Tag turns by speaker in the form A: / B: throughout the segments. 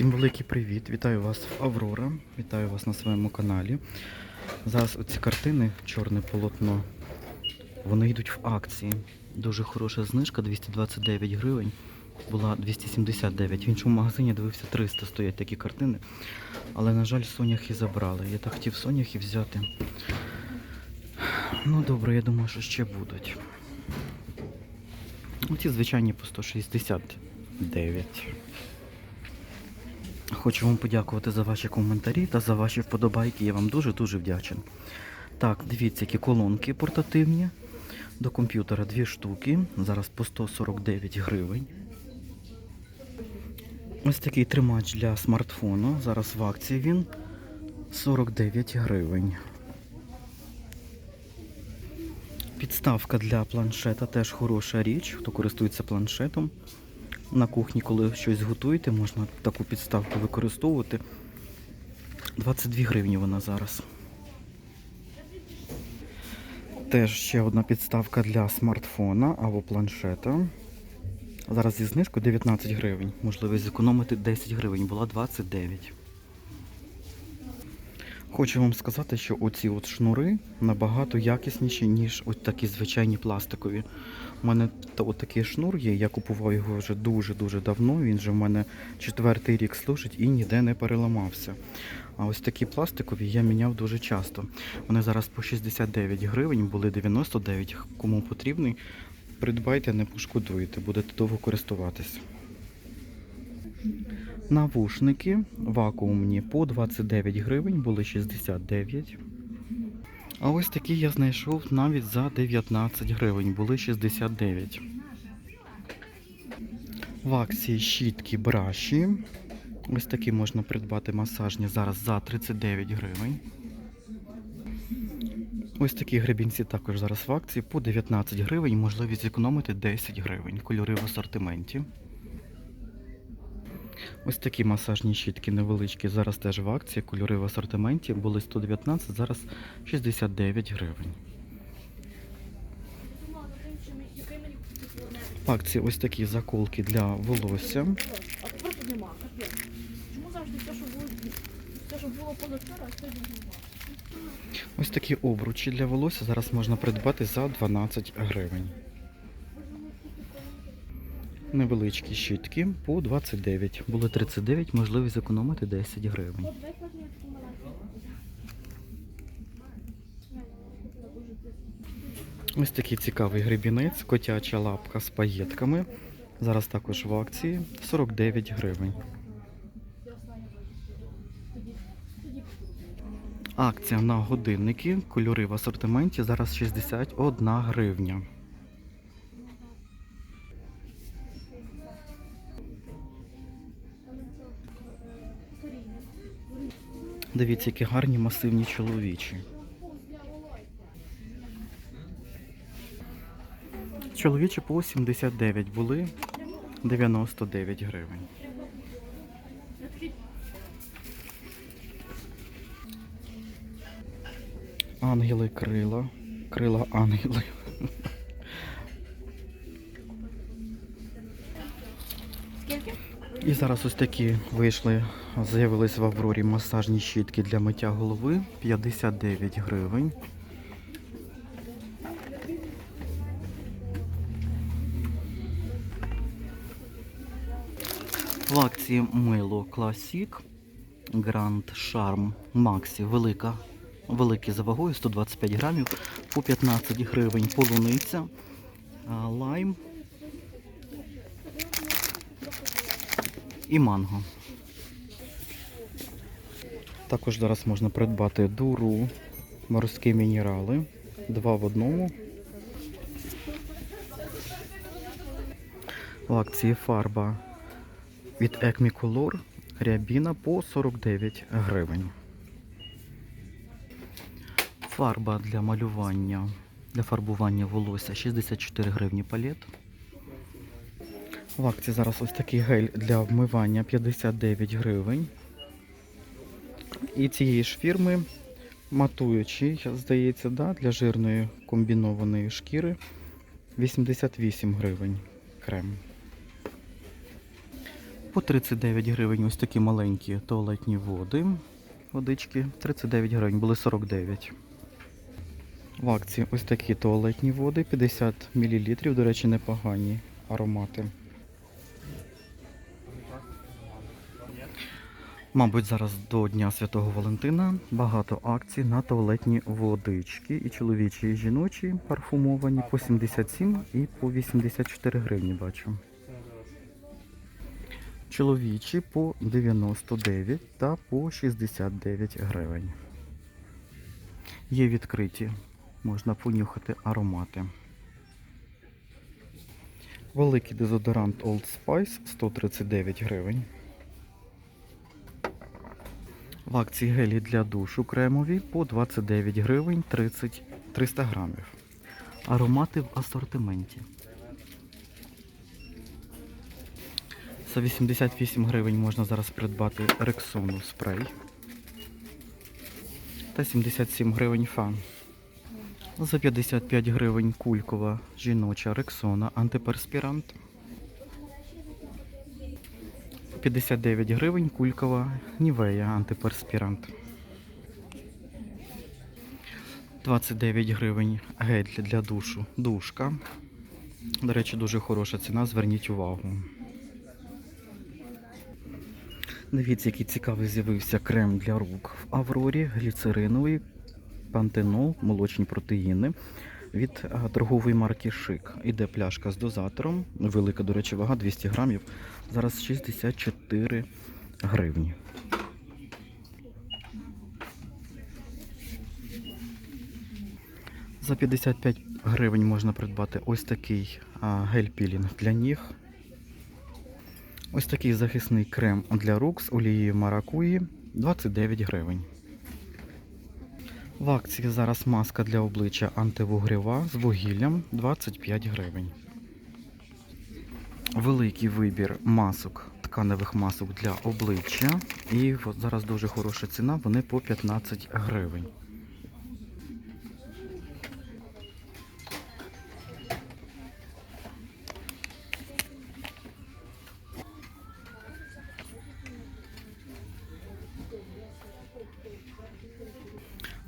A: Всім великий привіт! Вітаю вас в Аврора, вітаю вас на своєму каналі. Зараз оці картини, чорне полотно, вони йдуть в акції. Дуже хороша знижка, 229 гривень. Була 279. В іншому магазині дивився 300 стоять такі картини. Але, на жаль, соняхи забрали. Я так хотів соняхи взяти. Ну добре, я думаю, що ще будуть. Оці звичайні по 169. Хочу вам подякувати за ваші коментарі та за ваші вподобайки. Я вам дуже-дуже вдячен. Так, дивіться, які колонки портативні. До комп'ютера дві штуки. Зараз по 149 гривень. Ось такий тримач для смартфону. Зараз в акції він 49 гривень. Підставка для планшета теж хороша річ, хто користується планшетом. На кухні, коли щось готуєте, можна таку підставку використовувати. 22 гривні вона зараз. Теж ще одна підставка для смартфона або планшета. Зараз зі знижкою 19 гривень. Можливість зекономити 10 гривень, була 29. Хочу вам сказати, що оці от шнури набагато якісніші, ніж от такі звичайні пластикові. У мене от такий шнур є, я купував його вже дуже-дуже давно. Він вже в мене четвертий рік служить і ніде не переламався. А ось такі пластикові я міняв дуже часто. Вони зараз по 69 гривень, були 99. Кому потрібний, придбайте, не пошкодуєте, будете довго користуватись. Навушники вакуумні по 29 гривень, були 69. А ось такі я знайшов навіть за 19 гривень, були 69. В акції щітки браші. Ось такі можна придбати масажні зараз за 39 гривень. Ось такі гребінці також зараз в акції по 19 гривень, можливість зекономити 10 гривень. Кольори в асортименті. Ось такі масажні щітки невеличкі, зараз теж в акції, кольори в асортименті, були 119, зараз 69 гривень. В акції ось такі заколки для волосся.
B: Чому завжди те, що було, позавчора, а сьогодні нема?
A: Ось такі обручі для волосся зараз можна придбати за 12 гривень. Невеличкі щітки по 29. Були 39, можливість зекономити 10 гривень. Ось такий цікавий гребінець, котяча лапка з паєтками. Зараз також в акції 49 гривень. Акція на годинники, кольори в асортименті зараз 61 гривня. Дивіться, які гарні масивні чоловічі. Чоловічі по 79 були 99 гривень. Ангели крила. Крила ангели. І зараз ось такі вийшли, з'явились в Аврорі масажні щітки для миття голови 59 гривень. В акції мило Classic Grand Charm Maxi велика. Великі за вагою 125 грамів по 15 гривень полуниця, лайм і манго. Також зараз можна придбати дуру, морські мінерали, два в одному. В акції фарба від Ecmicolor Рябіна по 49 гривень. Фарба для малювання, для фарбування волосся 64 гривні палет. В акції зараз ось такий гель для вмивання 59 гривень. І цієї ж фірми матуючий, здається, да, для жирної комбінованої шкіри 88 гривень крем. По 39 гривень ось такі маленькі туалетні води. Водички 39 гривень, були 49. В акції ось такі туалетні води, 50 мл, до речі, непогані аромати. Мабуть, зараз до Дня Святого Валентина багато акцій на туалетні водички. І чоловічі, і жіночі парфумовані по 77 і по 84 гривні бачу. Чоловічі по 99 та по 69 гривень. Є відкриті, можна понюхати аромати. Великий дезодорант Old Spice 139 гривень. В акції гелі для душу кремові по 29 гривень 30 300 грамів. Аромати в асортименті. За 88 гривень можна зараз придбати Рексону спрей. Та 77 гривень фан. За 55 гривень кулькова жіноча Рексона антиперспірант. 59 гривень кулькова Нівея антиперспірант. 29 гривень гель для душу. Душка. До речі, дуже хороша ціна, зверніть увагу. Дивіться, який цікавий з'явився крем для рук в Аврорі, гліцериновий, пантенол, молочні протеїни від торгової марки Шик. Іде пляшка з дозатором. Велика, до речі, вага 200 грамів. Зараз 64 гривні. За 55 гривень можна придбати ось такий гель-пілінг для ніг. Ось такий захисний крем для рук з олією маракуї 29 гривень. В акції зараз маска для обличчя антивугрива з вугіллям 25 гривень. Великий вибір масок, тканевих масок для обличчя. І от зараз дуже хороша ціна, вони по 15 гривень.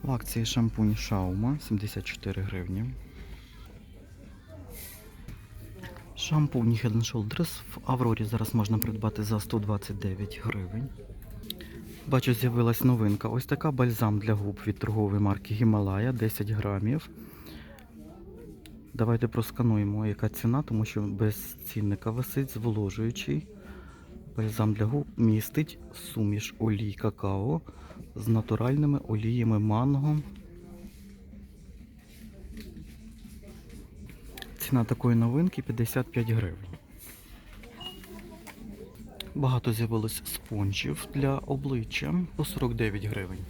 A: В акції шампунь Шаума 74 гривні. Шампунь Head Shoulders в Аврорі зараз можна придбати за 129 гривень. Бачу, з'явилась новинка. Ось така бальзам для губ від торгової марки Гімалая 10 грамів. Давайте проскануємо, яка ціна, тому що без цінника висить зволожуючий. Бальзам для губ містить суміш олій какао з натуральними оліями манго. Ціна такої новинки 55 гривень. Багато з'явилось спонжів для обличчя по 49 гривень.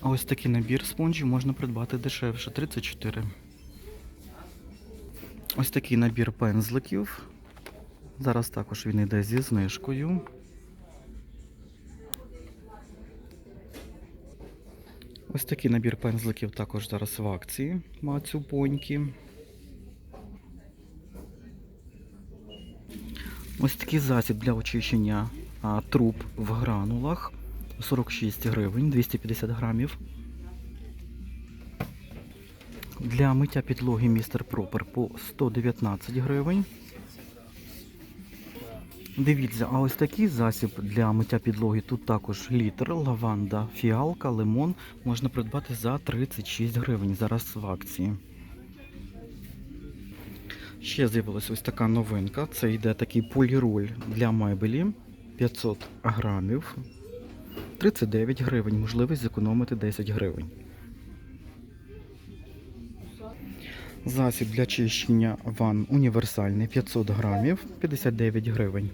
A: А ось такий набір спонжів можна придбати дешевше 34. Ось такий набір пензликів. Зараз також він йде зі знижкою. Ось такий набір пензликів також зараз в акції Мацюбоньки. Ось такий засіб для очищення а, труб в гранулах. 46 гривень, 250 грамів. Для миття підлоги містер Пропер по 119 гривень. Дивіться, а ось такий засіб для миття підлоги. Тут також літр, лаванда, фіалка, лимон можна придбати за 36 гривень. Зараз в акції. Ще з'явилась ось така новинка. Це йде такий поліроль для мебелі 500 грамів. 39 гривень. Можливість зекономити 10 гривень. Засіб для чищення ванн універсальний 500 грамів 59 гривень.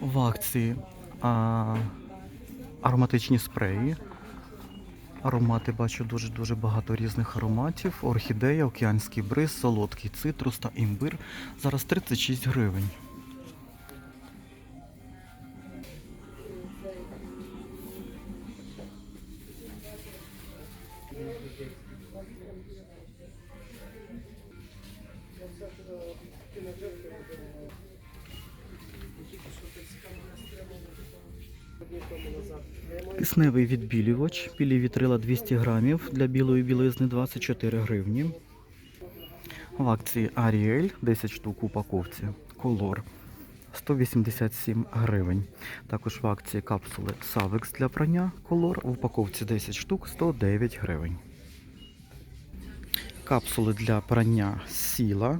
A: В акції а, ароматичні спреї. Аромати бачу дуже-дуже багато різних ароматів. Орхідея, океанський бриз, солодкий цитрус та імбир. Зараз 36 гривень. Кисневий відбілювач, білі вітрила 200 грамів для білої білизни 24 гривні. В акції Ariel 10 штук в упаковці. Колор 187 гривень. Також в акції капсули Savex для прання. Колор в упаковці 10 штук 109 гривень. Капсули для прання Сіла.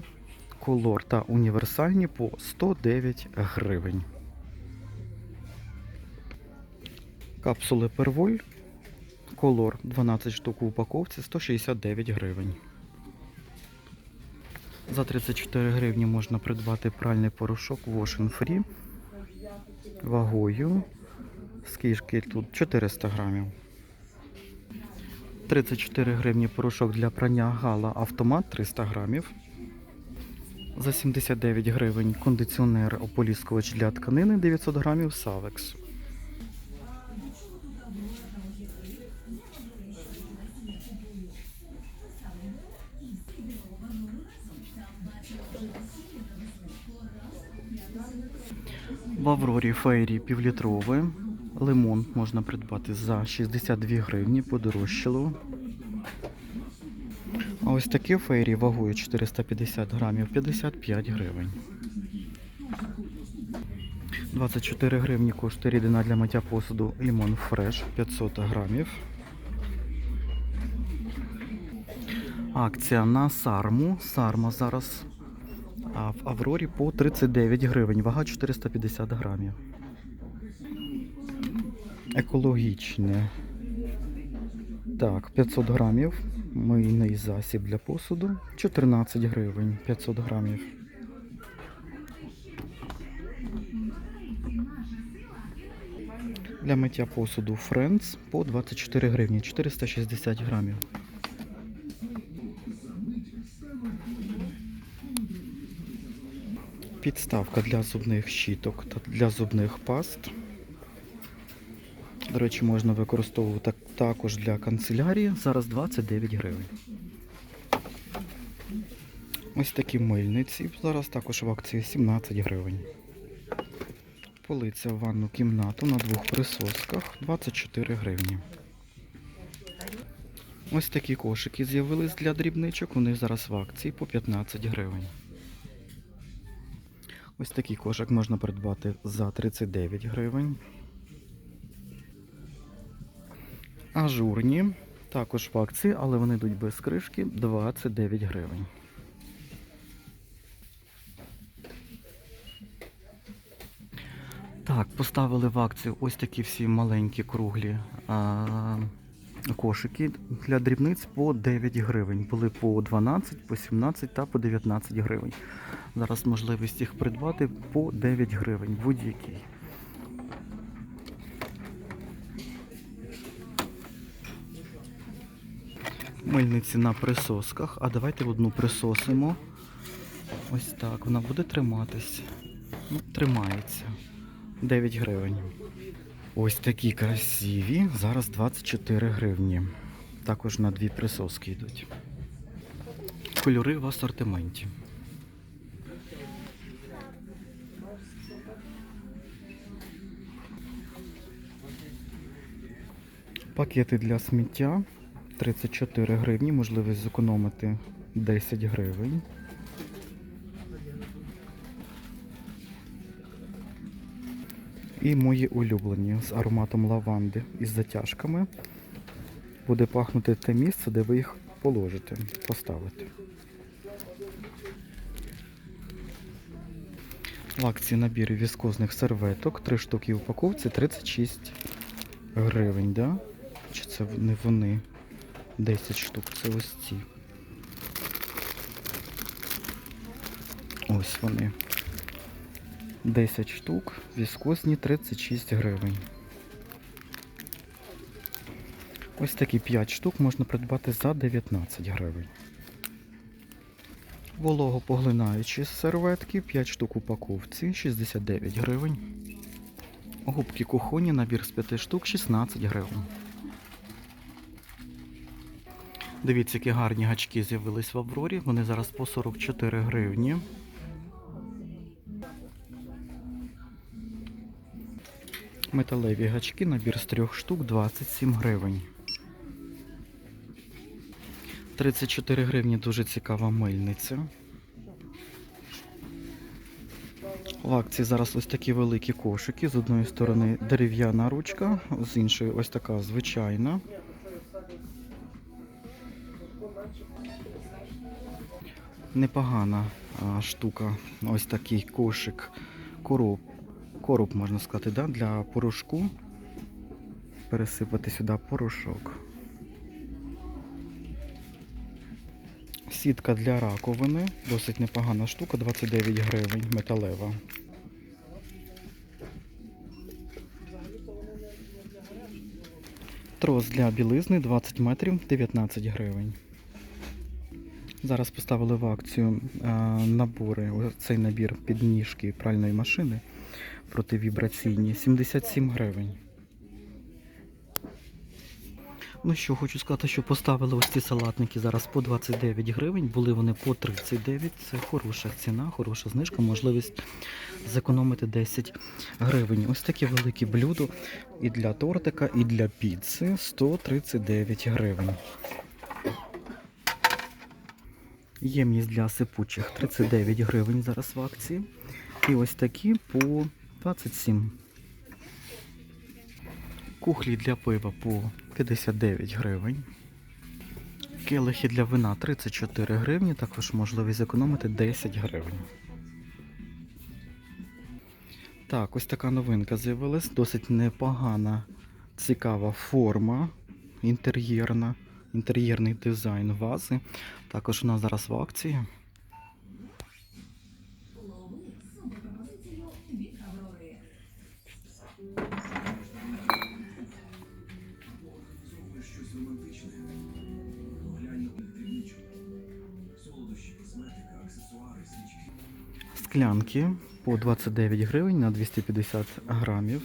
A: Колор та універсальні по 109 гривень. Капсули Перволь. Колор 12 штук в упаковці 169 гривень. За 34 гривні можна придбати пральний порошок Wash Free вагою. Скільки тут 400 грамів. 34 гривні порошок для прання Гала Автомат 300 грамів. За 79 гривень кондиціонер ополіскувач для тканини 900 грамів Savex. В Аврорі Фейрі півлітрове. Лимон можна придбати за 62 гривні, подорожчало. А ось таке фейрі вагою 450 грамів 55 гривень. 24 гривні коштує рідина для миття посуду Лімон Фреш 500 грамів. Акція на сарму. Сарма зараз в Аврорі по 39 гривень, вага 450 грамів. Екологічне. Так, 500 грамів. Мийний засіб для посуду. 14 гривень, 500 грамів. Для миття посуду Friends по 24 гривні, 460 грамів. Підставка для зубних щіток та для зубних паст. До речі, можна використовувати також для канцелярії. Зараз 29 гривень. Ось такі мильниці. Зараз також в акції 17 гривень. Полиця в ванну кімнату на двох присосках 24 гривні. Ось такі кошики з'явились для дрібничок. Вони зараз в акції по 15 гривень. Ось такий кошик можна придбати за 39 гривень. Ажурні, також в акції, але вони йдуть без кришки 29 гривень. Так, поставили в акцію ось такі всі маленькі круглі а, кошики для дрібниць по 9 гривень. Були по 12, по 17 та по 19 гривень. Зараз можливість їх придбати по 9 гривень будь-який. Мильниці на присосках. А давайте одну присосимо. Ось так. Вона буде триматись. Ну, тримається. 9 гривень. Ось такі красиві. Зараз 24 гривні. Також на дві присоски йдуть. Кольори в асортименті. Пакети для сміття 34 гривні, можливість зекономити 10 гривень. І мої улюблені з ароматом лаванди із затяжками. Буде пахнути те місце, де ви їх положите, поставите. В акції набір віскозних серветок, 3 штуки в упаковці, 36 гривень, да? Чи це не вони? 10 штук, це ось ці. Ось вони. 10 штук, віскозні 36 гривень. Ось такі 5 штук можна придбати за 19 гривень. Вологопоглинаючі серветки, 5 штук упаковці, 69 гривень. Губки кухонні, набір з 5 штук, 16 гривень. Дивіться, які гарні гачки з'явились в Аврорі. Вони зараз по 44 гривні. Металеві гачки, набір з трьох штук 27 гривень. 34 гривні дуже цікава мильниця. В акції зараз ось такі великі кошики. З одної сторони дерев'яна ручка, з іншої ось така звичайна. Непогана штука. Ось такий кошик. Короб, короб можна сказати, да? для порошку. Пересипати сюди порошок. Сітка для раковини. Досить непогана штука, 29 гривень, металева. Трос для білизни 20 метрів, 19 гривень. Зараз поставили в акцію набори, ось цей набір підніжки пральної машини противібраційні 77 гривень. Ну що, хочу сказати, що поставили ось ці салатники зараз по 29 гривень, були вони по 39. Це хороша ціна, хороша знижка, можливість зекономити 10 гривень. Ось таке велике блюдо і для тортика, і для піци 139 гривень. Ємність для сипучих 39 гривень зараз в акції. І ось такі по 27. Кухлі для пива по 59 гривень. Келихи для вина 34 гривні, також можливість зекономити 10 гривень. Так, ось така новинка з'явилась. Досить непогана, цікава форма інтер'єрна, інтер'єрний дизайн вази. Також у нас зараз в акції. Склянки по 29 гривень на 250 грамів.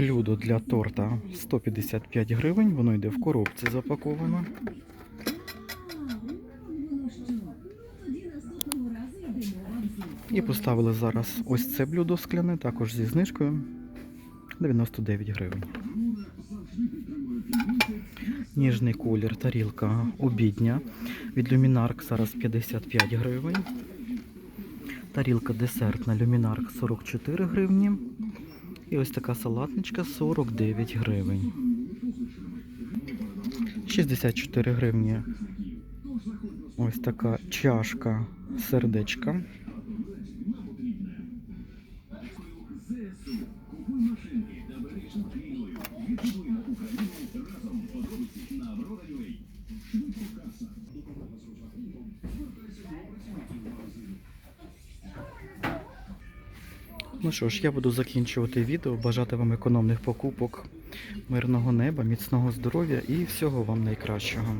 A: Блюдо для торта 155 гривень, воно йде в коробці запаковано. І поставили зараз ось це блюдо скляне, також зі знижкою 99 гривень. Ніжний колір, тарілка обідня. Від люмінарк зараз 55 гривень. Тарілка десертна люмінарк 44 гривні. І ось така салатничка 49 гривень. 64 гривні. Ось така чашка сердечка. Ну що ж, я буду закінчувати відео. Бажати вам економних покупок, мирного неба, міцного здоров'я і всього вам найкращого.